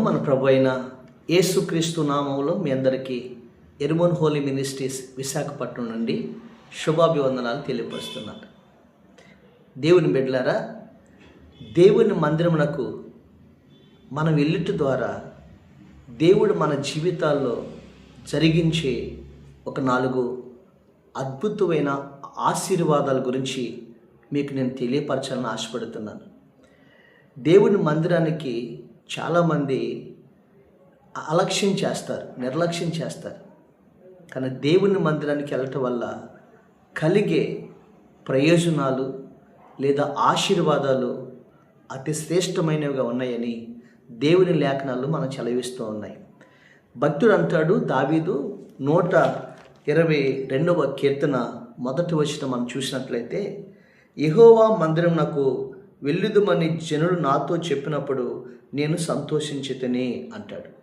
మన ప్రభు అయిన యేసుక్రీస్తు నామంలో మీ అందరికీ ఎరుమోన్ హోలీ మినిస్ట్రీస్ విశాఖపట్నం నుండి శుభాభివందనాలు తెలియపరుస్తున్నాను దేవుని బిడ్డలారా దేవుని మందిరమునకు మనం వెళ్ళిట ద్వారా దేవుడు మన జీవితాల్లో జరిగించే ఒక నాలుగు అద్భుతమైన ఆశీర్వాదాల గురించి మీకు నేను తెలియపరచాలని ఆశపడుతున్నాను. దేవుని మందిరానికి చాలామంది అలక్ష్యం చేస్తారు నిర్లక్ష్యం చేస్తారు. కానీ దేవుని మందిరానికి వెళ్ళటం వల్ల కలిగే ప్రయోజనాలు లేదా ఆశీర్వాదాలు అతి శ్రేష్టమైనవిగా ఉన్నాయని దేవుని లేఖనాలు మనం చలవిస్తూ ఉన్నాయి. భక్తుడు అంటాడు దావీదు నూట ఇరవై రెండవ కీర్తన మొదటి వచ్చిన మనం చూసినట్లయితే యహోవా మందిరం నాకు వెళ్ళుదుమని జనులు నాతో చెప్పినప్పుడు నేను సంతోషించితనే అంటాడు.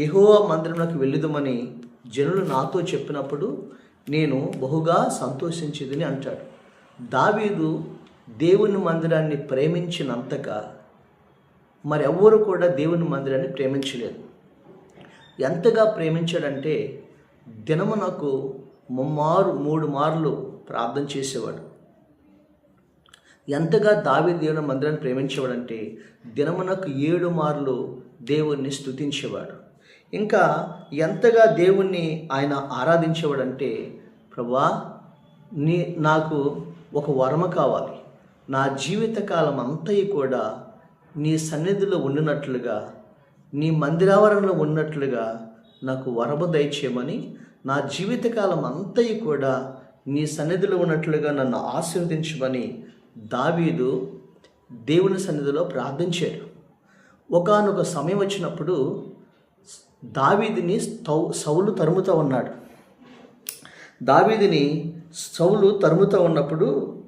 యహోవా మందిరంలోకి వెళ్ళుదుమని జనులు నాతో చెప్పినప్పుడు నేను బహుగా సంతోషించేదని అంటాడు. దావీదు దేవుని మందిరాన్ని ప్రేమించినంతగా మరెవ్వరు కూడా దేవుని మందిరాన్ని ప్రేమించలేదు. ఎంతగా ప్రేమించాడంటే దినమునకు ముమ్మారు మూడు మార్లు ప్రార్థన చేసేవాడు. ఎంతగా దావి దేవుని మందిరాన్ని ప్రేమించేవాడంటే దినమునకు ఏడు మార్లు దేవుణ్ణి స్తుతించేవాడు. ఇంకా ఎంతగా దేవుణ్ణి ఆయన ఆరాధించేవాడంటే ప్రభా నీ నాకు ఒక వరమ కావాలి. నా జీవితకాలం అంతయు కూడా నీ సన్నిధిలో ఉండినట్లుగా నీ మందిరావరణలో ఉన్నట్లుగా నాకు వరము దయచేయమని నా జీవితకాలం అంతయు కూడా నీ సన్నిధిలో ఉన్నట్లుగా నన్ను ఆశీర్వదించమని దావీదు దేవుని సన్నిధిలో ప్రార్థించాడు. ఒకానొక సమయం వచ్చినప్పుడు దావీదిని సౌ సౌలు తరుముతూ ఉన్నాడు. దావీదిని సౌలు తరుముతూ ఉన్నప్పుడు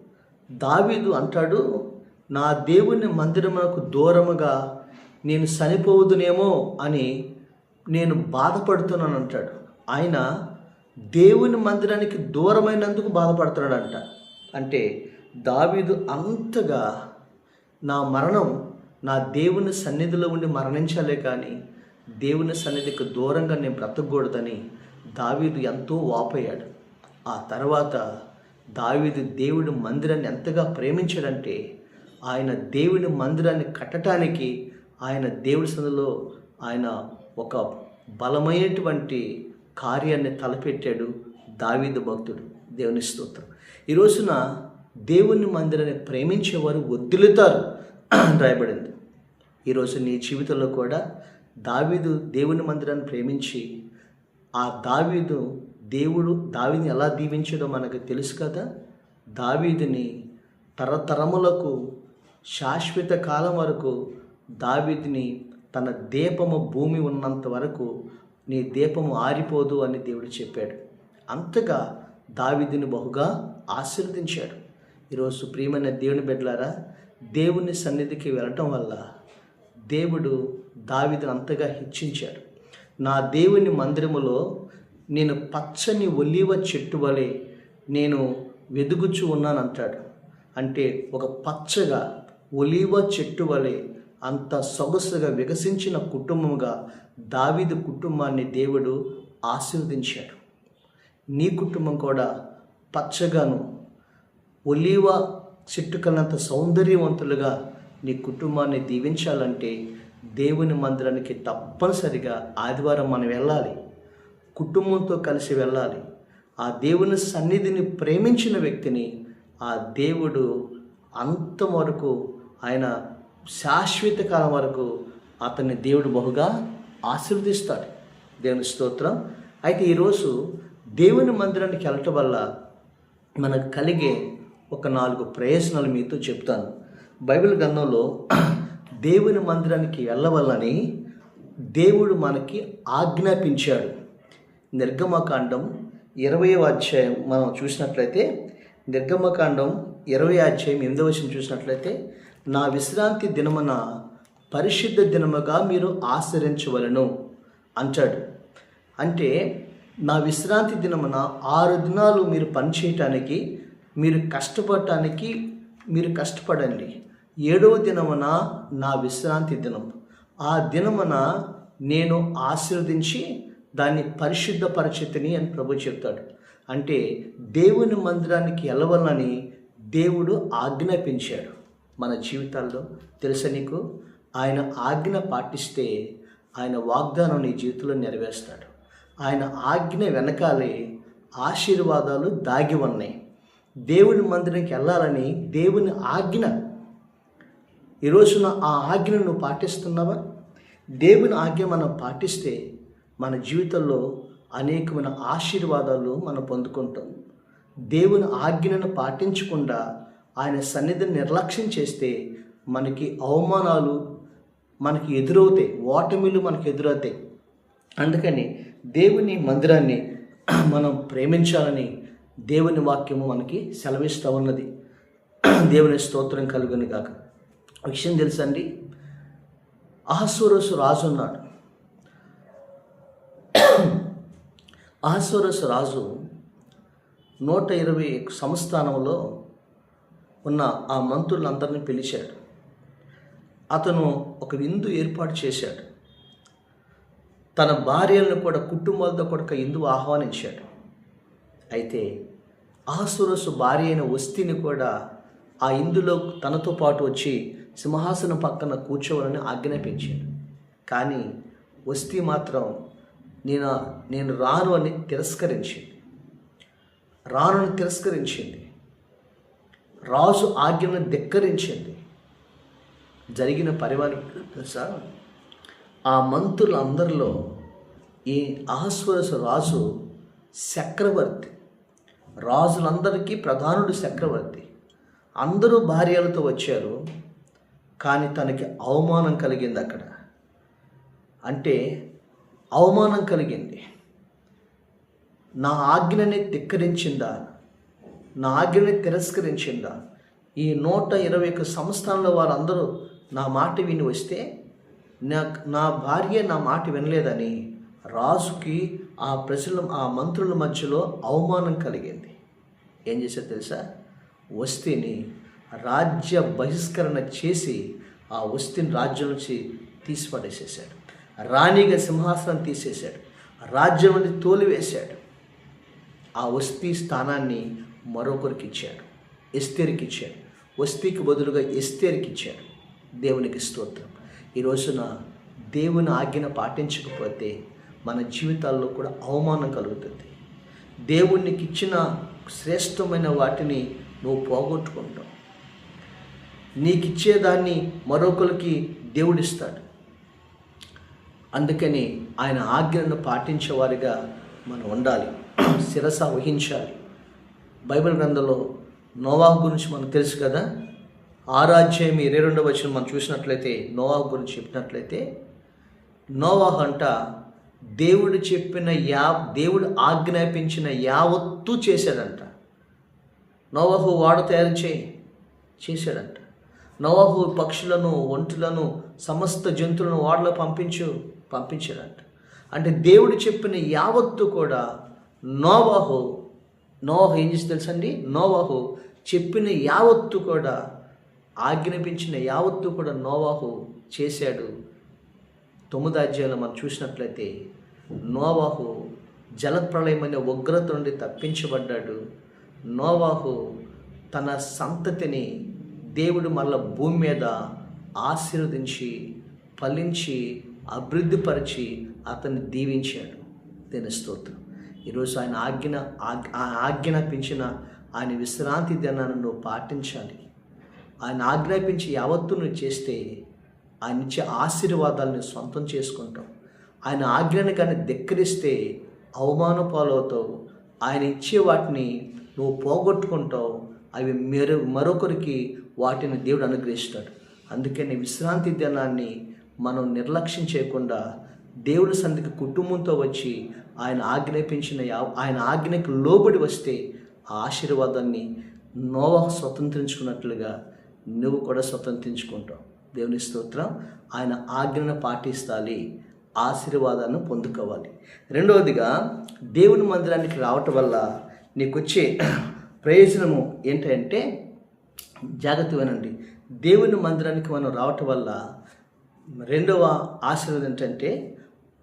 దావీదు అంటాడు నా దేవుని మందిరమునకు దూరముగా నేను చనిపోవుదునేమో అని నేను బాధపడుతున్నాను అంటాడు. ఆయన దేవుని మందిరానికి దూరమైనందుకు బాధపడుతున్నాడంట. అంటే దావీదు అంతగా నా మరణం నా దేవుని సన్నిధిలో ఉండి మరణించాలే కానీ దేవుని సన్నిధికి దూరంగా నేను బ్రతకూడదని దావీదు ఎంతో వాపోయాడు. ఆ తర్వాత దావీదు దేవుడి మందిరాన్ని ఎంతగా ప్రేమించాడంటే ఆయన దేవుని మందిరాన్ని కట్టడానికి ఆయన దేవుడి సన్నిధిలో ఆయన ఒక బలమైనటువంటి కార్యాన్ని తలపెట్టాడు దావీదు భక్తుడు. దేవుని స్తోత్రం. ఈ రోజున దేవుని మందిరాన్ని ప్రేమించేవారు వద్దులుతారు రాయబడింది. ఈరోజు నీ జీవితంలో కూడా దావీదు దేవుని మందిరాన్ని ప్రేమించి ఆ దావీదు దేవుడు దావిని ఎలా దీవించడో మనకు తెలుసు కదా? దావీదుని తరతరములకు శాశ్వత కాలం వరకు దావీదిని తన దీపము భూమి ఉన్నంత వరకు నీ దీపము ఆరిపోదు అని దేవుడు చెప్పాడు. అంతగా దావీదుని బహుగా ఆశీర్వదించాడు. ఈరోజు ప్రియమైన దేవుని బిడ్డలారా దేవుని సన్నిధికి వెళ్ళటం వల్ల దేవుడు దావీదుని అంతగా హెచ్చించాడు. నా దేవుని మందిరములో నేను పచ్చని ఒలివ చెట్టు వలె నేను వెదుగుచు ఉన్నానంటాడు అంటే ఒక పచ్చగా ఒలివ చెట్టు వలె అంత సొగసుగా వికసించిన కుటుంబముగా దావిదు కుటుంబాన్ని దేవుడు ఆశీర్వదించాడు. నీ కుటుంబం కూడా పచ్చగాను ఒలీవ చెట్టు కన్నంత సౌందర్యవంతులుగా నీ కుటుంబాన్ని దీవించాలంటే దేవుని మందిరానికి తప్పనిసరిగా ఆదివారం మనం వెళ్ళాలి. కుటుంబంతో కలిసి వెళ్ళాలి. ఆ దేవుని సన్నిధిని ప్రేమించిన వ్యక్తిని ఆ దేవుడు అంత వరకు ఆయన శాశ్వత కాలం వరకు అతన్ని దేవుడు బహుగా ఆశీర్వదిస్తాడు. దేవుని స్తోత్రం. అయితే ఈరోజు దేవుని మందిరానికి వెళ్ళటం వల్ల మనకు కలిగే ఒక నాలుగు ప్రయోజనాలు మీతో చెప్తాను. బైబిల్ గ్రంథంలో దేవుని మందిరానికి వెళ్ళవల్లని దేవుడు మనకి ఆజ్ఞాపించాడు. నిర్గమకాండం ఇరవై అధ్యాయం మనం చూసినట్లయితే నిర్గమకాండం ఇరవై అధ్యాయం ఎనిమిదవ వచ్చిన చూసినట్లయితే నా విశ్రాంతి దినమున పరిశుద్ధ దినముగా మీరు ఆచరించవలను అంటాడు. అంటే నా విశ్రాంతి దినమున ఆరు దినాలు మీరు పనిచేయటానికి మీరు కష్టపడటానికి మీరు కష్టపడండి. ఏడవ దినమున నా విశ్రాంతి దినం. ఆ దినమున నేను ఆశీర్వదించి దాన్ని పరిశుద్ధపరచితిని అని ప్రభు చెప్తాడు. అంటే దేవుని మందిరానికి వెళ్ళవాలని దేవుడు ఆజ్ఞాపించాడు మన జీవితాల్లో. తెలుసా నీకు? ఆయన ఆజ్ఞ పాటిస్తే ఆయన వాగ్దానం నీ జీవితంలో నెరవేరుస్తాడు. ఆయన ఆజ్ఞ వెనకాలే ఆశీర్వాదాలు దాగి ఉన్నాయి. దేవుని మందిరానికి వెళ్ళాలని దేవుని ఆజ్ఞ. ఈ రోజున ఆ ఆజ్ఞను నువ్వు పాటిస్తున్నావా? దేవుని ఆజ్ఞ మనం పాటిస్తే మన జీవితంలో అనేకమైన ఆశీర్వాదాలు మనం పొందుకుంటాం. దేవుని ఆజ్ఞను పాటించకుండా ఆయన సన్నిధిని నిర్లక్ష్యం చేస్తే మనకి అవమానాలు మనకి ఎదురవుతాయి ఓటమిలు మనకి ఎదురవుతాయి. అందుకని దేవుని మందిరాన్ని మనం ప్రేమించాలని దేవుని వాక్యము మనకి సెలవిస్తూ ఉన్నది. దేవుని స్తోత్రం కలుగుని కాక విషయం తెలుసండి? అహస్వరసు రాజు ఉన్నాడు. అహస్వరసు రాజు నూట ఇరవై సంస్థానంలో ఉన్న ఆ మంత్రులందరినీ పిలిచాడు. అతను ఒక విందు ఏర్పాటు చేశాడు. తన భార్యలను కూడా కుటుంబాలతో కూడా ఒక ఇందు ఆహ్వానించాడు. అయితే ఆసురసు భార్య అయిన వస్తిని కూడా ఆ ఇందులో తనతో పాటు వచ్చి సింహాసనం పక్కన కూర్చోవాలని ఆజ్ఞాపించాడు. కానీ వస్తి మాత్రం నేను నేను రాను అని తిరస్కరించింది. రానుని తిరస్కరించింది. రాజు ఆజ్ఞను ధిక్కరించింది. జరిగిన పరివారం తెలుసా ఆ మంత్రులందరిలో ఈ అహస్వరస రాజు చక్రవర్తి. రాజులందరికీ ప్రధానుడు చక్రవర్తి. అందరూ భార్యలతో వచ్చారు కానీ తనకి అవమానం కలిగింది అక్కడ. అంటే అవమానం కలిగింది. నా ఆజ్ఞని ధిక్కరించిందా? నా ఆజ్ఞని తిరస్కరించిందా? ఈ నూట ఇరవై ఒక్క సంస్థానంలో వారందరూ నా మాట విని వస్తే నా నా భార్య నా మాట వినలేదని రాజుకి ఆ ప్రజల ఆ మంత్రుల మధ్యలో అవమానం కలిగింది. ఏం చేశారు తెలుసా? వస్తీని రాజ్య బహిష్కరణ చేసి ఆ వస్తిని రాజ్యం నుంచి తీసిపడేసేసాడు రాణిగా సింహాసనం తీసేశాడు. రాజ్యం నుండి తోలివేశాడు. ఆ వస్తీ స్థానాన్ని మరొకరికి ఇచ్చాడు. ఎస్తేరికి ఇచ్చాడు. వస్తీకి బదులుగా ఎస్తేరికి ఇచ్చాడు. దేవునికి స్తోత్రం. ఈ రోజున దేవుని ఆజ్ఞను పాటించకపోతే మన జీవితాల్లో కూడా అవమానం కలుగుతుంది. దేవునికి ఇచ్చిన శ్రేష్టమైన వాటిని నువ్వు పోగొట్టుకుంటావు. నీకు ఇచ్చేదాన్ని మరొకరికి దేవుడిస్తాడు. అందుకని ఆయన ఆజ్ఞలను పాటించేవారిగా మనం ఉండాలి. శిరస వహించాలి. బైబిల్ గ్రంథంలో నోవాహు గురించి మనకు తెలుసు కదా? ఆరాధ్యం ఇరవై రెండవ వచ్చిన మనం చూసినట్లయితే నోవాహు గురించి చెప్పినట్లయితే నోవాహు అంట దేవుడు చెప్పిన యా దేవుడు ఆజ్ఞాపించిన యావత్తు చేశాడంట. నోవహు వాడ తయారు చేయి చేశాడంట. నోవాహు పక్షులను ఒంటులను సమస్త జంతువులను వాడలో పంపించు పంపించాడంట. అంటే దేవుడు చెప్పిన యావత్తు కూడా నోవాహు నోవాహు ఏం చేసి తెలుసండి? నోవాహు చెప్పిన యావత్తు కూడా ఆజ్ఞాపించిన యావత్తు కూడా నోవాహు చేశాడు. తొమ్మిది మనం చూసినట్లయితే నోవాహు జలప్రళయం అనే ఉగ్రత నుండి తప్పించబడ్డాడు. నోవాహు తన సంతతిని దేవుడు మళ్ళా భూమి మీద ఆశీర్వదించి ఫలించి అభివృద్ధిపరిచి అతన్ని దీవించాడు. దీని స్తోత్రం. ఈరోజు ఆయన ఆజ్ఞ ఆజ్ఞాపించిన ఆయన విశ్రాంతి దినాన్ని నువ్వు పాటించాలి. ఆయన ఆజ్ఞాపించి యావత్తు నువ్వు చేస్తే ఆయన ఇచ్చే ఆశీర్వాదాలను సొంతం చేసుకుంటాం ఆయన ఆజ్ఞను కానీ ధిక్కరిస్తే అవమాన పాలవుతావు. ఆయన ఇచ్చే వాటిని నువ్వు పోగొట్టుకుంటావు. అవి మెరు మరొకరికి వాటిని దేవుడు అనుగ్రహిస్తాడు. అందుకని విశ్రాంతి దినాన్ని మనం నిర్లక్ష్యం చేయకుండా దేవుడి సంధికి కుటుంబంతో వచ్చి ఆయన ఆజ్ఞాపించిన ఆయన ఆజ్ఞకు లోబడి వస్తే ఆ ఆశీర్వాదాన్ని నోవహు స్వతంత్రించుకున్నట్లుగా నువ్వు కూడా స్వతంత్రించుకుంటావు. దేవుని స్తోత్రం. ఆయన ఆజ్ఞను పాటిస్తాలి. ఆశీర్వాదాన్ని పొందుకోవాలి. రెండవదిగా దేవుని మందిరానికి రావటం వల్ల నీకు వచ్చే ప్రయోజనము ఏంటంటే జాగ్రత్త వినండి. దేవుని మందిరానికి మనం రావటం వల్ల రెండవ ఆశీర్వాదం ఏంటంటే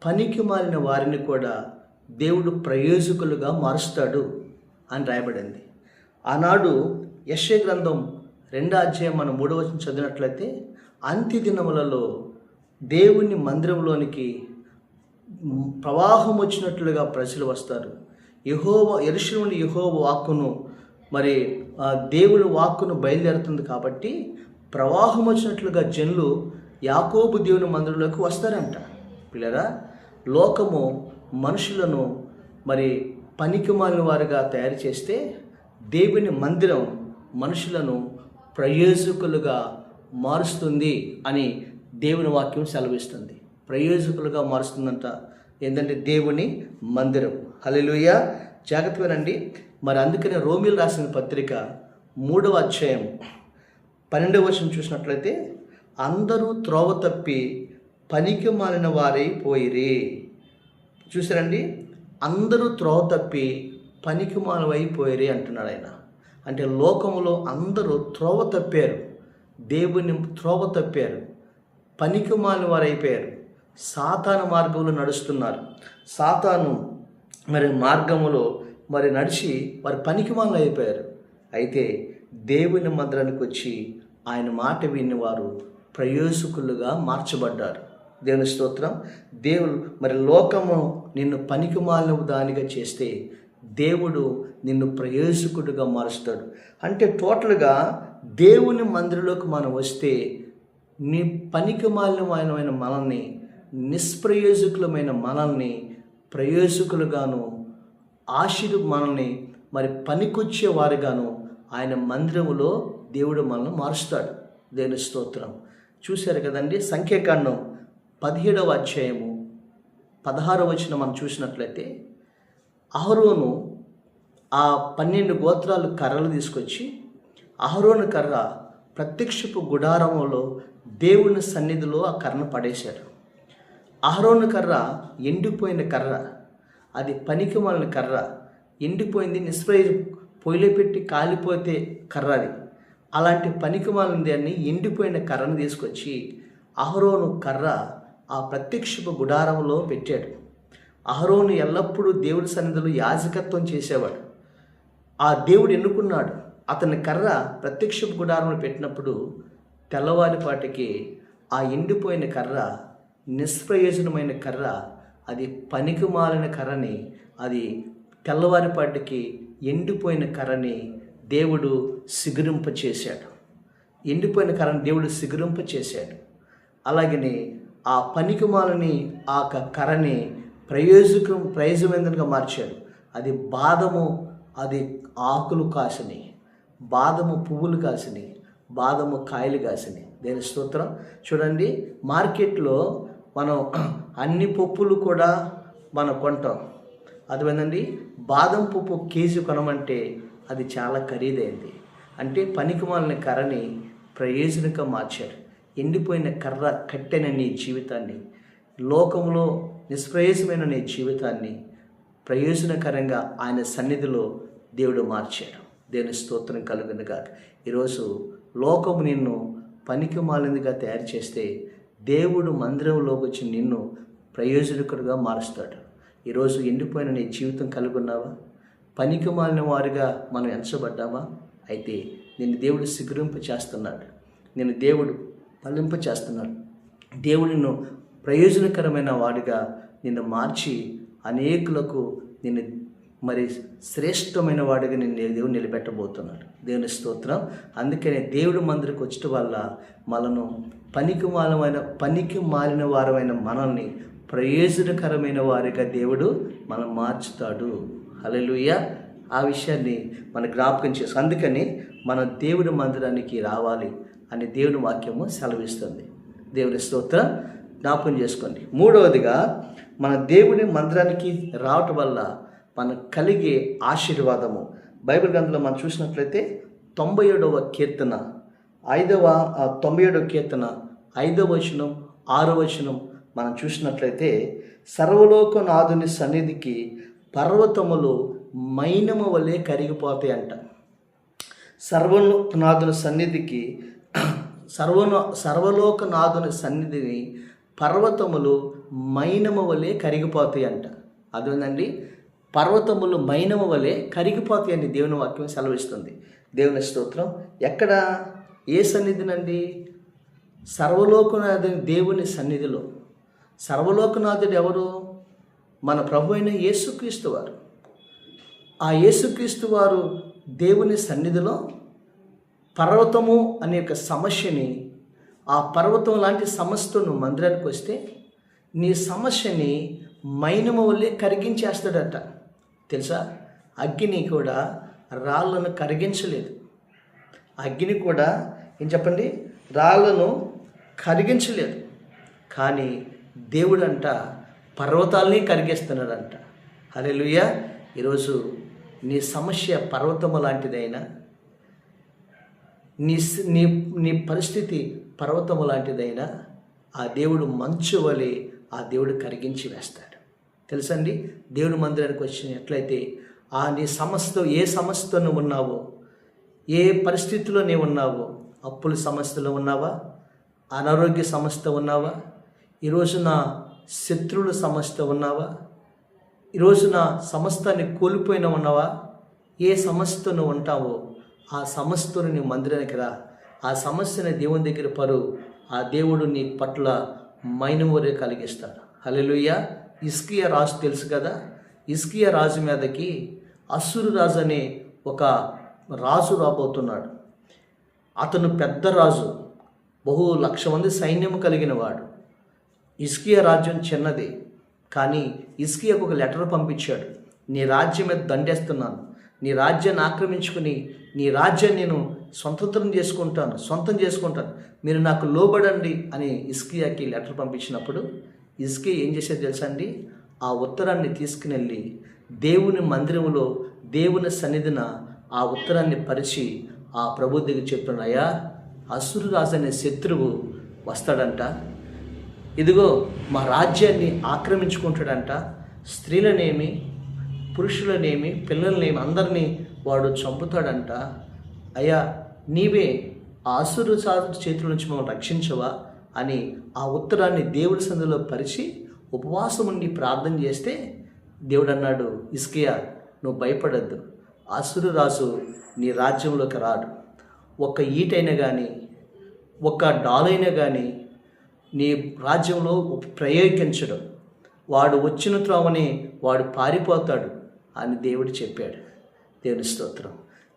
పనికి మారిన వారిని కూడా దేవుడు ప్రయోజకులుగా మారుస్తాడు అని రాయబడింది. ఆనాడు యశ్వ గ్రంథం రెండో అధ్యాయం మనం మూడవ చదివినట్లయితే అంత్య దినములలో దేవుని మందిరంలోనికి ప్రవాహం వచ్చినట్లుగా ప్రజలు వస్తారు. యహోవ ఎరుషులోని యహోవ వాక్కును మరి ఆ దేవుని వాక్కును బయలుదేరుతుంది కాబట్టి ప్రవాహం వచ్చినట్లుగా జనులు యాకోబు దేవుని మందిరంలోకి వస్తారంట. పిల్లరా లోకము మనుషులను మరి పనికిమాలిన వారుగా తయారు చేస్తే దేవుని మందిరం మనుషులను ప్రయోజకులుగా మారుస్తుంది అని దేవుని వాక్యం సెలవిస్తుంది. ప్రయోజకులుగా మారుస్తుందంట ఏంటంటే దేవుని మందిరం. హలిలుయ జాగ్రత్త వినండి. మరి అందుకనే రోమిల్ రాసిన పత్రిక మూడవ అధ్యాయం పన్నెండవ వర్షం చూసినట్లయితే అందరూ త్రోవ తప్పి పనికి మాలిన వారై పోయిరి. చూసారండి అందరూ త్రోవ తప్పి పనికి మాలవైపోయిరి అంటున్నాడు ఆయన. అంటే లోకంలో అందరూ త్రోవ తప్పారు. దేవుని త్రోవ తప్పారు. పనికిమాలిన వారు అయిపోయారు సాతాను మార్గంలో నడుస్తున్నారు. సాతాను మరి మార్గములో మరి నడిచి వారి పనికిమాలు అయిపోయారు. అయితే దేవుని మందిరానికి వచ్చి ఆయన మాట విని వారు ప్రయోజకులుగా మార్చబడ్డారు. దేవుని స్తోత్రం. దేవుడు మరి లోకము నిన్ను పనికిమాలిన దానిగా చేస్తే దేవుడు నిన్ను ప్రయోజకుడిగా మారుస్తాడు. అంటే టోటల్గా దేవుని మందిరంలోకి మనం వస్తే నీ పనికిమాలినమైన మనల్ని నిష్ప్రయోజకులమైన మనల్ని ప్రయోజకులుగాను ఆశీర్ మనల్ని మరి పనికొచ్చే వారిగాను ఆయన మందిరములో దేవుడు మనల్ని మారుస్తాడు. దేవుని స్తోత్రం. చూశారు కదండి? సంఖ్యాకాండం పదిహేడవ అధ్యాయము పదహారవ వచ్చిన మనం చూసినట్లయితే అహరోను ఆ పన్నెండు గోత్రాలు కర్రలు తీసుకొచ్చి అహరోను కర్ర ప్రత్యక్షపు గుడారంలో దేవుని సన్నిధిలో ఆ కర్రను పడేశారు అహరోను కర్ర ఎండిపోయిన కర్ర అది పనికి మాలిన కర్ర ఎండిపోయింది నిస్ప్రయ పొయ్యిలో పెట్టి కాలిపోతే కర్ర అది. అలాంటి పనికి దాన్ని ఎండిపోయిన కర్రను తీసుకొచ్చి అహరోను కర్ర ఆ ప్రత్యక్షపు గుడారంలో పెట్టాడు. అహరోను ఎల్లప్పుడూ దేవుడి సన్నిధిలో యాజకత్వం చేసేవాడు. ఆ దేవుడు ఎన్నుకున్నాడు? అతని కర్ర ప్రత్యక్షపు గుడారంలో పెట్టినప్పుడు తెల్లవారిపాటికి ఆ ఎండిపోయిన కర్ర నిష్ప్రయోజనమైన కర్ర అది పనికి మాలిన కర్రని అది తెల్లవారిపాటికి ఎండిపోయిన కర్రని దేవుడు సిగురింప చేశాడు ఎండిపోయిన కర్రని దేవుడు సిగురింప చేశాడు అలాగనే ఆ పనికిమాలని ఆ యొక్క కర్రని ప్రయోజకం ప్రయోజనమైనదిగా మార్చాడు. అది బాదము అది ఆకులు కాసినాయి. బాదము పువ్వులు కాసినాయి. బాదము కాయలు కాసినాయి. దేని స్తోత్రం? చూడండి మార్కెట్లో మనం అన్ని పప్పులు కూడా మనం కొంటాం. అర్థమైందండి? బాదం పప్పు కేజీ కొనమంటే అది చాలా ఖరీదైంది. అంటే పనికిమాలిన కర్రని ప్రయోజనంగా మార్చారు. ఎండిపోయిన కర్ర కట్టెన నీ జీవితాన్ని లోకంలో నిష్ప్రయోజనమైన నీ జీవితాన్ని ప్రయోజనకరంగా ఆయన సన్నిధిలో దేవుడు మార్చాడు. దేవుని స్తోత్రం కలుగును కాక ఈరోజు లోకము నిన్ను పనికి మాలిందిగా తయారు చేస్తే దేవుడు మందిరంలోకి వచ్చి నిన్ను ప్రయోజనకుడుగా మారుస్తాడు. ఈరోజు ఎండిపోయిన నీ జీవితం కలుగున్నావా? పనికి మాలిన వారిగా మనం ఎంచబడ్డామా? అయితే నిన్ను దేవుడు శిఖరింప చేస్తున్నాడు నిన్ను దేవుడు పలింప చేస్తున్నాడు దేవుడు నిన్ను ప్రయోజనకరమైన వాడిగా నిన్ను మార్చి అనేకులకు నిన్ను మరి శ్రేష్టమైన వాడిగా నిన్ను దేవుడు నిలబెట్టబోతున్నాడు. దేవుని స్తోత్రం. అందుకనే దేవుడు మందిరికి వచ్చటం వల్ల మనను పనికి మాలమైన పనికి మాలిన వారమైన మనల్ని ప్రయోజనకరమైన వారిగా దేవుడు మనం మార్చుతాడు. హల్లెలూయా. ఆ విషయాన్ని మన జ్ఞాపకం చేసు అందుకని మన దేవుడి మందిరానికి రావాలి అని దేవుని వాక్యము సెలవిస్తుంది. దేవుని స్తోత్రం. జ్ఞాపకం చేసుకోండి. మూడవదిగా మన దేవుని మందిరానికి రావటం వల్ల మనకు కలిగే ఆశీర్వాదము. బైబిల్ గ్రంథంలో మనం చూసినట్లయితే తొంభై ఏడవ కీర్తన ఐదవ తొంభై ఏడవ కీర్తన ఐదవ వచనం ఆరో వచనం మనం చూసినట్లయితే సర్వలోకనాథుని సన్నిధికి పర్వతములు మైనము వలె కరిగిపోతాయి అంట. సర్వనాథుని సన్నిధికి సర్వను సర్వలోకనాథుని సన్నిధిని పర్వతములు మైనము వలె కరిగిపోతాయి అంట. అదేనండి పర్వతములు మైనము వలె కరిగిపోతాయి అని దేవుని వాక్యం సెలవిస్తుంది. దేవుని స్తోత్రం. ఎక్కడ? ఏ సన్నిధినండి? సర్వలోకనాథుని దేవుని సన్నిధిలో. సర్వలోకనాథుడు ఎవరు? మన ప్రభు అయిన యేసుక్రీస్తు వారు. ఆ యేసుక్రీస్తు వారు దేవుని సన్నిధిలో పర్వతము అనే ఒక సమస్యని ఆ పర్వతం లాంటి సమస్యను మందిరానికి వస్తే నీ సమస్యని మైనము వల్లే కరిగించేస్తాడట. తెలుసా? అగ్ని కూడా రాళ్ళను కరిగించలేదు. అగ్ని కూడా ఏం చెప్పండి? రాళ్ళను కరిగించలేదు. కానీ దేవుడంట పర్వతాల్ని కరిగిస్తున్నాడంట. అరే ఈరోజు నీ సమస్య పర్వతము లాంటిదైనా నీ నీ నీ పరిస్థితి పర్వతము లాంటిదైనా ఆ దేవుడు మంచు వలె ఆ దేవుడు కరిగించి వేస్తాడు. తెలుసండి? దేవుని మందిరానికి వచ్చినట్లయితే ఆ నీ సమస్యతో ఏ సమస్యతో నువ్వు ఉన్నావో ఏ పరిస్థితిలో నీవు ఉన్నావో అప్పుల సమస్యలో ఉన్నావా? అనారోగ్య సమస్యతో ఉన్నావా? ఈరోజు నా శత్రువుల సమస్యతో ఉన్నావా? ఈరోజు నా సమస్తాన్ని కోల్పోయిన ఉన్నావా? ఏ సమస్యతో నువ్వు ఉంటావో ఆ సమస్యతో నీ మందిరానికి రా. ఆ సమస్యని దేవుని దగ్గర పరు ఆ దేవుడు నీ పట్ల మైనవరే కలిగిస్తాడు. హలో ఇస్కియా రాజు తెలుసు కదా? ఇస్కియా రాజు మీదకి అస్సురు రాజు అనే ఒక రాజు రాబోతున్నాడు. అతను పెద్ద రాజు బహు లక్ష మంది సైన్యం కలిగిన వాడు. ఇస్కియా రాజ్యం చిన్నది కానీ ఇస్కియాకు ఒక లెటర్ పంపించాడు. నీ రాజ్యం మీద దండేస్తున్నాను. నీ రాజ్యాన్ని ఆక్రమించుకుని నీ రాజ్యాన్ని నేను స్వంతంత్రం చేసుకుంటాను సొంతం చేసుకుంటాను. మీరు నాకు లోబడండి అని ఇస్కియాకి లెటర్ పంపించినప్పుడు ఇస్కే ఏం చేసేది తెలుసా అండి? ఆ ఉత్తరాన్ని తీసుకుని వెళ్ళి దేవుని మందిరంలో దేవుని సన్నిధిన ఆ ఉత్తరాన్ని పరిచి ఆ ప్రభు దగ్గర చెప్తున్నాయా అసురు రాజు అనే శత్రువు వస్తాడంట. ఇదిగో మా రాజ్యాన్ని ఆక్రమించుకుంటాడంట. స్త్రీలనేమి పురుషులనేమి పిల్లలనేమి అందరినీ వాడు చంపుతాడంట. అయ్యా నీవే ఆ అసురు సాధు చేతుల నుంచి మమ్మల్ని రక్షించవా? అని ఆ ఉత్తరాన్ని దేవుడి సందులో పరిచి ఉపవాసం ఉండి ప్రార్థన చేస్తే దేవుడు అన్నాడు ఇస్కియా నువ్వు భయపడద్దు. అసురు రాజు నీ రాజ్యంలోకి రాడు. ఒక్క ఈటైనా కానీ ఒక్క డాలైనా కానీ నీ రాజ్యంలో ప్రయోగించడం. వాడు వచ్చిన త్రోవని వాడు పారిపోతాడు అని దేవుడు చెప్పాడు. దేవుని స్తోత్రం.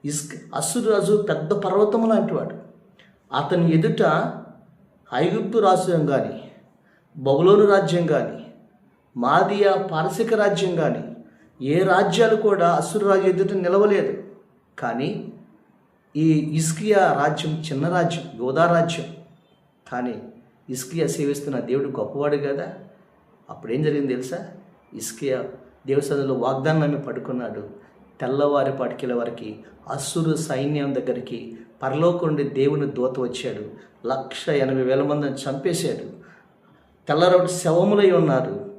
ఇస్ అసురు రాజు పెద్ద పర్వతం లాంటి వాడు అతని ఎదుట ఐగుప్తు రాజ్యం కానీ బబులోను రాజ్యం కానీ మాదియా పారసిక రాజ్యం కానీ ఏ రాజ్యాలు కూడా అసురు రాజు ఎదుట నిలవలేదు. కానీ ఈ ఇస్కియా రాజ్యం చిన్న రాజ్యం యోధా రాజ్యం. కానీ ఇస్కియా సేవిస్తున్న దేవుడు గొప్పవాడు కదా. అప్పుడేం జరిగింది తెలుసా? ఇస్కియా దేవసంలో వాగ్దానం నమ్మి పడుకున్నాడు. తెల్లవారి పాటికెళ్ళే వారికి అసురు సైన్యం దగ్గరికి పరలోకుండి దేవుని దూత వచ్చాడు. లక్ష ఎనభై వేల మందిని చంపేశాడు. తెల్లరోడు శవములై ఉన్నారు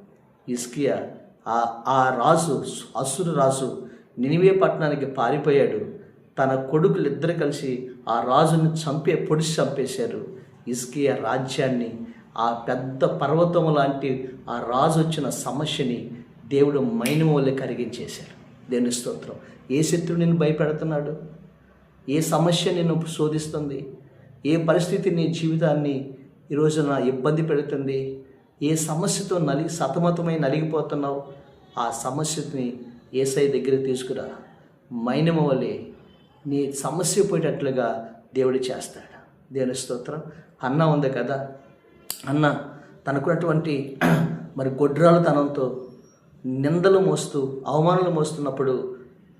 ఇస్కియా ఆ ఆ రాజు అసురు రాజు నినివే పట్టణానికి పారిపోయాడు. తన కొడుకులు ఇద్దరు కలిసి ఆ రాజును చంపే పొడిచి చంపేశారు. ఇస్కియా రాజ్యాన్ని ఆ పెద్ద పర్వతం లాంటి ఆ రాజు వచ్చిన సమస్యని దేవుడు మైనమూలే కరిగించేశాడు. దేవుని స్తోత్రం. ఏ శత్రువు నేను భయపెడుతున్నాడు? ఏ సమస్య నిన్ను శోధిస్తుంది? ఏ పరిస్థితి నీ జీవితాన్ని ఈ రోజున ఇబ్బంది పెడుతుంది? ఏ సమస్యతో నలి సతమతమై నలిగిపోతున్నావు? ఆ సమస్యని ఏసై దగ్గర తీసుకురా. మైనమ వలె నీ సమస్య పోయేటట్లుగా దేవుడు చేస్తాడు. దేవుని స్తోత్రం. అన్న ఉంది కదా? అన్న తనకున్నటువంటి మరి గొడ్రాలతనంతో నిందలు మోస్తూ అవమానాలు మోస్తున్నప్పుడు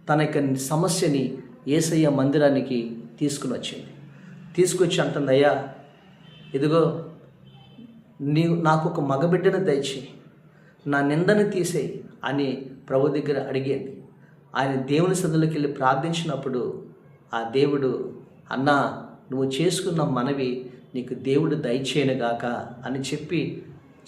తన యొక్క సమస్యని ఏసయ్య మందిరానికి తీసుకుని వచ్చింది. తీసుకొచ్చి అంటుందయ్యా ఇదిగో నీవు నాకు ఒక మగబిడ్డను దయచి నా నిందను తీసేయి అని ప్రభు దగ్గర అడిగేది. ఆయన దేవుని సదులకి వెళ్ళి ప్రార్థించినప్పుడు ఆ దేవుడు అన్నా నువ్వు చేసుకున్న మనవి నీకు దేవుడు దయచేయనుగాక అని చెప్పి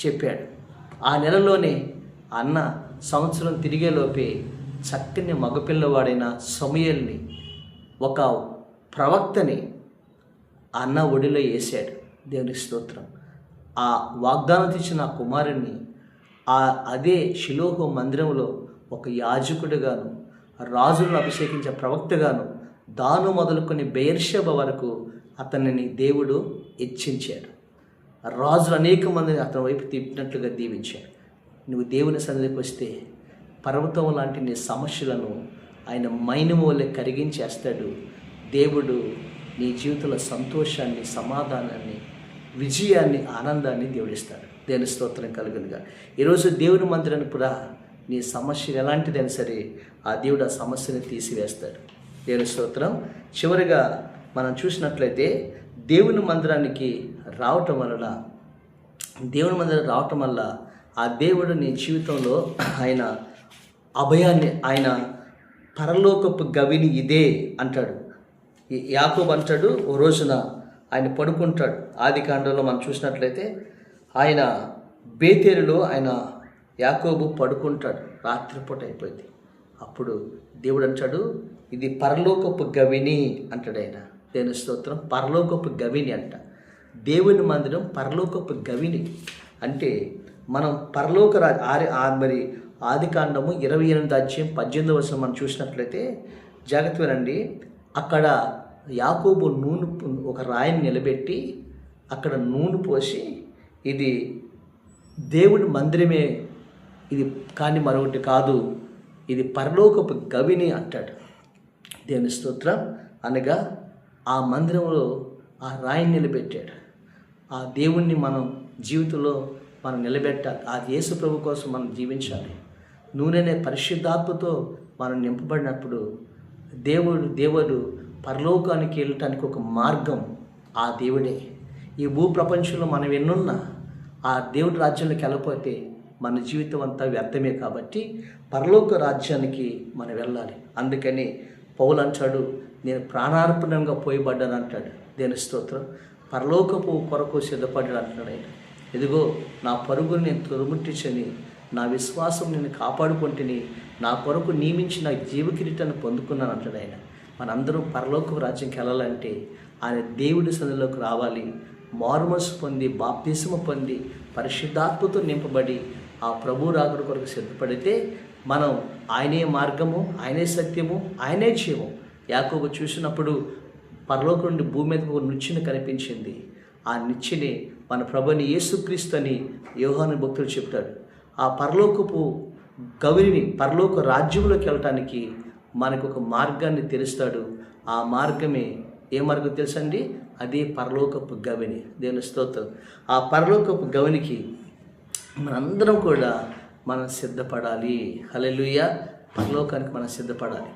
చెప్పాడు. ఆ నెలలోనే అన్న సంవత్సరం తిరిగేలోపే చక్కని మగపిల్లవాడైన సమయల్ని ఒక ప్రవక్తని అన్న ఒడిలో వేసాడు దేవుని స్తోత్రం. ఆ వాగ్దానం తెచ్చిన ఆ కుమారుణ్ణి ఆ అదే శిలోహ మందిరంలో ఒక యాజకుడిగాను రాజులను అభిషేకించే ప్రవక్తగాను దాను మొదలుకొని బెయర్షబ వరకు అతనిని దేవుడు హెచ్చించాడు. రాజులు అనేక మందిని అతని వైపు తిప్పినట్లుగా దీవించాడు. నువ్వు దేవుని సన్నిధికి వస్తే పర్వతం లాంటి నీ సమస్యలను ఆయన మైనము కరిగించేస్తాడు. దేవుడు నీ జీవితంలో సంతోషాన్ని సమాధానాన్ని విజయాన్ని ఆనందాన్ని దేవుడిస్తాడు. దేవుని స్తోత్రం కలుగునుగా. ఈరోజు దేవుని మందిరాన్ని కూడా నీ సమస్య ఎలాంటిదైనా సరే ఆ దేవుడు ఆ సమస్యని తీసివేస్తాడు. దేవుని స్తోత్రం. చివరిగా మనం చూసినట్లయితే దేవుని మందిరానికి రావటం వలన దేవుని మందిరం రావటం వల్ల ఆ దేవుడు నీ జీవితంలో ఆయన అభయాన్ని ఆయన పరలోకపు గవిని ఇదే అంటాడు. యాకోబు అంటాడు ఓ రోజున ఆయన పడుకుంటాడు. ఆది కాండంలో మనం చూసినట్లయితే ఆయన బేతేరులో ఆయన యాకోబు పడుకుంటాడు. రాత్రిపూట అయిపోయింది. అప్పుడు దేవుడు అంటాడు ఇది పరలోకపు గవిని అంటాడు ఆయన. దేని స్తోత్రం పరలోకపు గవిని అంట. దేవుని మందిరం పరలోకపు గవిని. అంటే మనం పరలోక రా ఆరి ఆ మరి ఆది కాండము ఇరవై ఎనిమిది అధ్యాయం పద్దెనిమిది వర్షం మనం చూసినట్లయితే జాగ్రత్త వినండి. అక్కడ యాకోబు నూనె ఒక రాయిని నిలబెట్టి అక్కడ నూనె పోసి ఇది దేవుడి మందిరమే ఇది కానీ మరొకటి కాదు ఇది పరలోకపు గవిని అంటాడు. దేవుని స్తోత్రం అనగా ఆ మందిరంలో ఆ రాయిని నిలబెట్టాడు. ఆ దేవుణ్ణి మనం జీవితంలో మనం నిలబెట్టాలి. ఆ యేసు ప్రభు కోసం మనం జీవించాలి. నూనెనే పరిశుద్ధాత్మతో మనం నింపబడినప్పుడు దేవుడు దేవుడు పరలోకానికి వెళ్ళటానికి ఒక మార్గం ఆ దేవుడే. ఈ భూ ప్రపంచంలో మనం ఎన్నున్నా ఆ దేవుడి రాజ్యంలోకి వెళ్ళకపోతే మన జీవితం అంతా వ్యర్థమే కాబట్టి పరలోక రాజ్యానికి మనం వెళ్ళాలి. అందుకని పౌలు అంటాడు నేను ప్రాణార్పణంగా పోయిబడ్డాను అంటాడు. దేని స్తోత్రం? పరలోకపు కొరకు సిద్ధపడ్డాడు అంటున్నాడు ఆయన. ఇదిగో నా పరుగుని నేను తురుముట్టించని నా విశ్వాసం నేను కాపాడుకుంటుని నా కొరకు నియమించి నా జీవ కిరీటాన్ని పొందుకున్నాను అంటాడు ఆయన. మనందరూ పరలోక రాజ్యంకి వెళ్ళాలంటే ఆయన దేవుడి సన్నిలోకి రావాలి. మార్మల్స్ పొంది బాప్తిసము పొంది పరిశుద్ధాత్మతో నింపబడి ఆ ప్రభు రాకుడు కొరకు సిద్ధపడితే మనం ఆయనే మార్గము ఆయనే సత్యము ఆయనే జీవం యాకోబు చూసినప్పుడు పరలోక నుండి భూమి మీద ఒక నిచ్చెన కనిపించింది. ఆ నిచ్చెని మన ప్రభుని యేసుక్రీస్తు అని యోహాను భక్తులు చెప్తాడు ఆ పరలోకపు గౌరిని పరలోక రాజ్యంలోకి వెళ్ళటానికి మనకు ఒక మార్గాన్ని తెలుస్తాడు ఆ మార్గమే ఏ మార్గం తెలుసండి? అదే పరలోకపు గవిని. దేవుని స్తోత్రం. ఆ పరలోకపు గవినికి మనందరం కూడా మనం సిద్ధపడాలి. హల్లెలూయ. పరలోకానికి మనం సిద్ధపడాలి.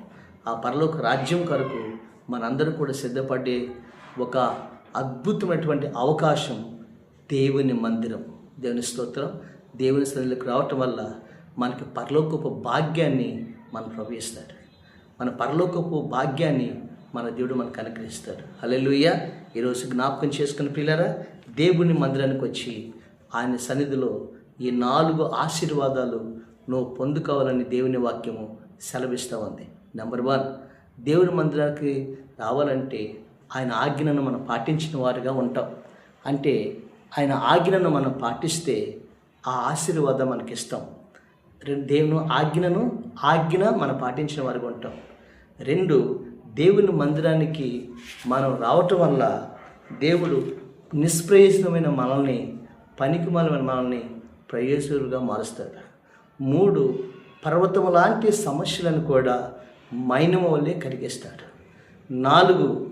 ఆ పరలోక రాజ్యం కొరకు మనందరం కూడా సిద్ధపడే ఒక అద్భుతమైనటువంటి అవకాశం దేవుని మందిరం. దేవుని స్తోత్రం. దేవుని సన్నిధిలోకి రావటం వల్ల మనకి పరలోకపు భాగ్యాన్ని మనం ప్రవేశిస్తాడు మన పరలోకపు భాగ్యాన్ని మన దేవుడు మనకు అనుగ్రహిస్తాడు. హల్లెలూయ. ఈరోజు జ్ఞాపకం చేసుకుని పిల్లరా దేవుని మందిరానికి వచ్చి ఆయన సన్నిధిలో ఈ నాలుగు ఆశీర్వాదాలు నువ్వు పొందుకోవాలని దేవుని వాక్యము సెలవిస్తూ ఉంది. నెంబర్ వన్ దేవుని మందిరానికి రావాలంటే ఆయన ఆజ్ఞను మనం పాటించిన వారుగా ఉంటాం. అంటే ఆయన ఆజ్ఞను మనం పాటిస్తే ఆ ఆశీర్వాదం మనకి ఇష్టం రెండు దేవుని ఆజ్ఞను ఆజ్ఞ మనం పాటించిన వారికి ఉంటాం. రెండు దేవుని మందిరానికి మనం రావటం వల్ల దేవుడు నిష్ప్రయోజనమైన మనల్ని పనికి మనల్ని ప్రయోజకులుగా మారుస్తాడు. మూడు పర్వతం లాంటి సమస్యలను కూడా మైనమ వల్లే కరిగిస్తాడు నాలుగు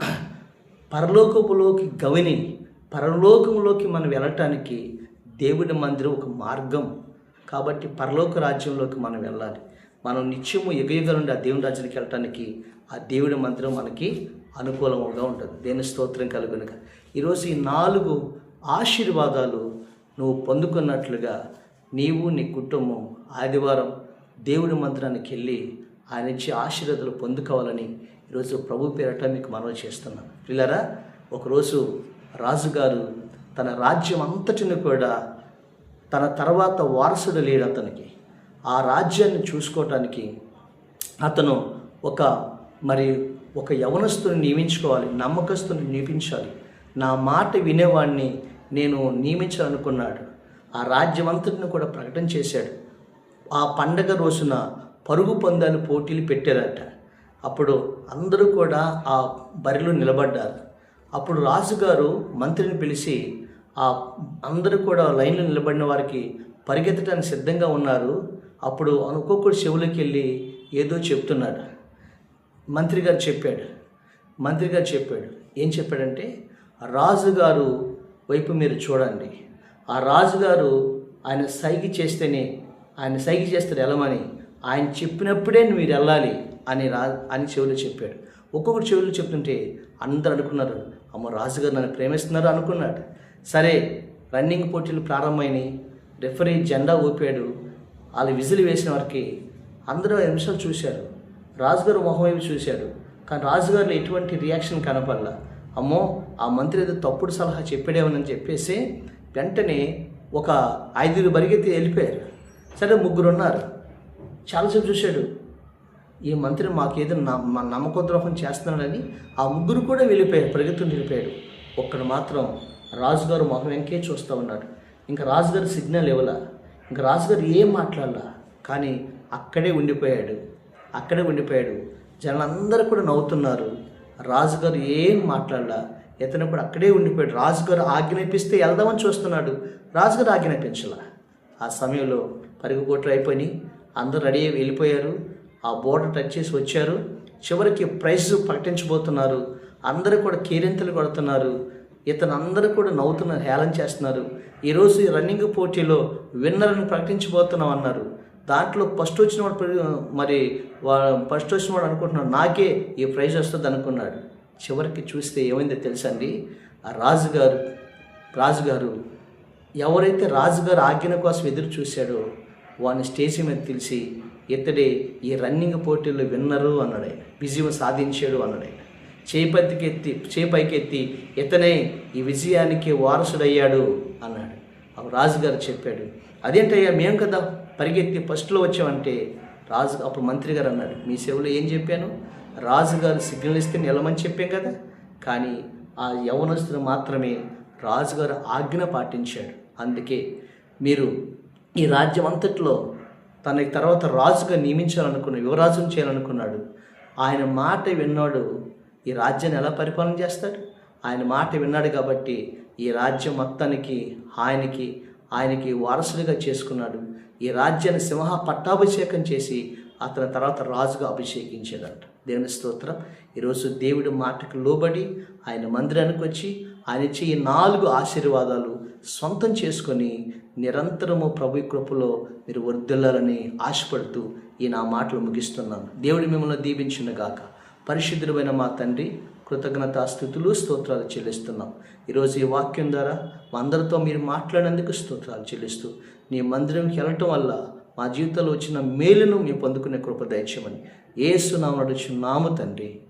పరలోకపులోకి గవిని పరలోకంలోకి మనం వెళ్ళటానికి దేవుడి మందిరం ఒక మార్గం. కాబట్టి పరలోక రాజ్యంలోకి మనం వెళ్ళాలి. మనం నిత్యము యుగయుగ నుండి ఆ దేవుని రాజ్యానికి వెళ్ళటానికి ఆ దేవుడి మందిరం మనకి అనుకూలంగా ఉంటుంది. దేని స్తోత్రం కలుగునుక ఈరోజు ఈ నాలుగు ఆశీర్వాదాలు నువ్వు పొందుకున్నట్లుగా నీవు నీ కుటుంబం ఆదివారం దేవుడి మందిరానికి వెళ్ళి ఆయన ఇచ్చే ఆశీర్వాదాలు పొందుకోవాలని ఈరోజు ప్రభు పేరట మీకు మనవి చేస్తున్నాను. పిల్లరా ఒకరోజు రాజుగారు తన రాజ్యం అంతటిని కూడా తన తర్వాత వారసుడు లేడు అతనికి. ఆ రాజ్యాన్ని చూసుకోవటానికి అతను ఒక మరి ఒక యవనస్తుని నియమించుకోవాలి నమ్మకస్తుని నియమించాలి. నా మాట వినేవాడిని నేను నియమించాలనుకున్నాడు. ఆ రాజ్యమంతటిని కూడా ప్రకటన చేశాడు. ఆ పండగ రోజున పరుగు పందాలు పోటీలు పెట్టారట. అప్పుడు అందరూ కూడా ఆ బరిలో నిలబడ్డారు. అప్పుడు రాజుగారు మంత్రిని పిలిచి ఆ అందరూ కూడా లైన్లో నిలబడిన వారికి పరిగెత్తడానికి సిద్ధంగా ఉన్నారు. అప్పుడు ఒక్కొక్కడు చెవులకి వెళ్ళి ఏదో చెప్తున్నాడు. మంత్రి గారు చెప్పాడు. మంత్రి గారు చెప్పాడు. ఏం చెప్పాడంటే రాజుగారు వైపు మీరు చూడండి. ఆ రాజుగారు ఆయన సైకి చేస్తేనే ఆయన సైకి చేస్తారు వెళ్ళమని ఆయన చెప్పినప్పుడే మీరు వెళ్ళాలి అని రా అని చెవులు చెప్పాడు. ఒక్కొక్కరు చెవులు చెప్తుంటే అందరూ అనుకున్నారు. అమ్మ రాజుగారు నన్ను ప్రేమిస్తున్నారు? అనుకున్నాడు. సరే రన్నింగ్ పోటీలు ప్రారంభమైనాయి. రెఫరీ జెండా ఊపాడు. వాళ్ళు విజిల్ వేసిన వారికి అందరూ ఐదు నిమిషాలు చూశారు. రాజుగారు మొహం వైపు చూశాడు కానీ రాజుగారిలో ఎటువంటి రియాక్షన్ కనపడలా. అమ్మో ఆ మంత్రి ఏదో తప్పుడు సలహా చెప్పాడేమని చెప్పేసి వెంటనే ఒక ఐదుగురు బరిగెత్తి వెళ్ళిపోయారు. సరే ముగ్గురు ఉన్నారు చాలాసేపు చూశాడు. ఈ మంత్రి మాకేదో మా నమ్మకద్రోహం చేస్తున్నాడని ఆ ముగ్గురు కూడా వెళ్ళిపోయారు. పరిగెత్తుని వెళ్ళిపోయాడు ఒక్కడు మాత్రం రాజుగారు మొహం వెంకే చూస్తూ ఉన్నాడు ఇంకా రాజుగారు సిగ్నల్ ఇవ్వలా. ఇంకా రాజుగారు ఏం మాట్లాడలా? కానీ అక్కడే ఉండిపోయాడు. అక్కడే ఉండిపోయాడు. జనాలందరూ కూడా నవ్వుతున్నారు. రాజుగారు ఏం మాట్లాడలా? ఇతను కూడా అక్కడే ఉండిపోయాడు. రాజుగారు ఆజ్ఞాపిస్తే వెళ్దామని చూస్తున్నాడు. రాజుగారు ఆజ్ఞాపించలా. ఆ సమయంలో పరుగు కోట్లు అయిపోయి అందరూ రెడీ అయ్యి వెళ్ళిపోయారు. ఆ బోర్డర్ టచ్ చేసి వచ్చారు. చివరికి ప్రైజ్ ప్రకటించబోతున్నారు. అందరూ కూడా కేరింతలు కొడుతున్నారు. ఇతను అందరూ కూడా నవ్వుతున్నారు హేళన చేస్తున్నారు. ఈరోజు ఈ రన్నింగ్ పోటీలో విన్నర్ని ప్రకటించబోతున్నాం అన్నారు. దాంట్లో ఫస్ట్ వచ్చిన వాడు మరి వా- ఫస్ట్ వచ్చినవాడు అనుకుంటున్నాడు నాకే ఈ ప్రైజ్ వస్తుంది అనుకున్నాడు. చివరికి చూస్తే ఏమైందో తెలుసండి ఆ రాజుగారు రాజుగారు ఎవరైతే రాజుగారు ఆజ్ఞ కోసం ఎదురు చూశాడో వాడిని స్టేజ్ మీద తెలిసి ఇతడే ఈ రన్నింగ్ పోటీల్లో విన్నరు అన్నాడే విజయం సాధించాడు అన్నాడే చేపతికెత్తి చేపైకెత్తి ఇతనే ఈ విజయానికి వారసుడయ్యాడు అన్నాడు. అప్పుడు రాజుగారు చెప్పాడు అదేంటయ్యా మేము కదా పరిగెత్తి ఫస్ట్లో వచ్చామంటే రాజు అప్పుడు మంత్రి గారు అన్నాడు మీ సేవలో ఏం చెప్పాను? రాజుగారు సిగ్నల్ ఇస్తే నిలమని చెప్పాం కదా కానీ ఆ యవనస్తుడు మాత్రమే రాజుగారు ఆజ్ఞ పాటించాడు. అందుకే మీరు ఈ రాజ్యం అంతట్లో తనకి తర్వాత రాజుగా నియమించాలనుకున్న యువరాజును చేయాలనుకున్నాడు. ఆయన మాట విన్నాడు ఈ రాజ్యాన్ని ఎలా పరిపాలన చేస్తాడు? ఆయన మాట విన్నాడు కాబట్టి ఈ రాజ్యం మొత్తానికి ఆయనకి ఆయనకి వారసుడిగా చేసుకున్నాడు. ఈ రాజ్యాన్ని సింహ పట్టాభిషేకం చేసి అతని తర్వాత రాజుగా అభిషేకించాడంట. దేవుని స్తోత్రం. ఈరోజు దేవుడి మాటకు లోబడి ఆయన మందిరానికి వచ్చి ఆయన ఇచ్చే ఈ నాలుగు ఆశీర్వాదాలు సొంతం చేసుకొని నిరంతరము ప్రభు కృపలో మీరు వర్ధిల్లాలని ఆశపడుతూ ఈ నా మాటలు ముగిస్తున్నాను. దేవుడి మిమ్మల్ని దీవించిన గాక పరిశుద్ధుడమైన మా తండ్రి కృతజ్ఞత స్థుతులు స్తోత్రాలు చెల్లిస్తున్నాం. ఈరోజు ఈ వాక్యం ద్వారా మా అందరితో మీరు మాట్లాడినందుకు స్తోత్రాలు చెల్లిస్తూ నీ మందిరంకి వెళ్ళటం వల్ల మా జీవితంలో వచ్చిన మేలును మేము పొందుకునే కృప దయచేయమని ఏసునామడు నాము తండ్రి.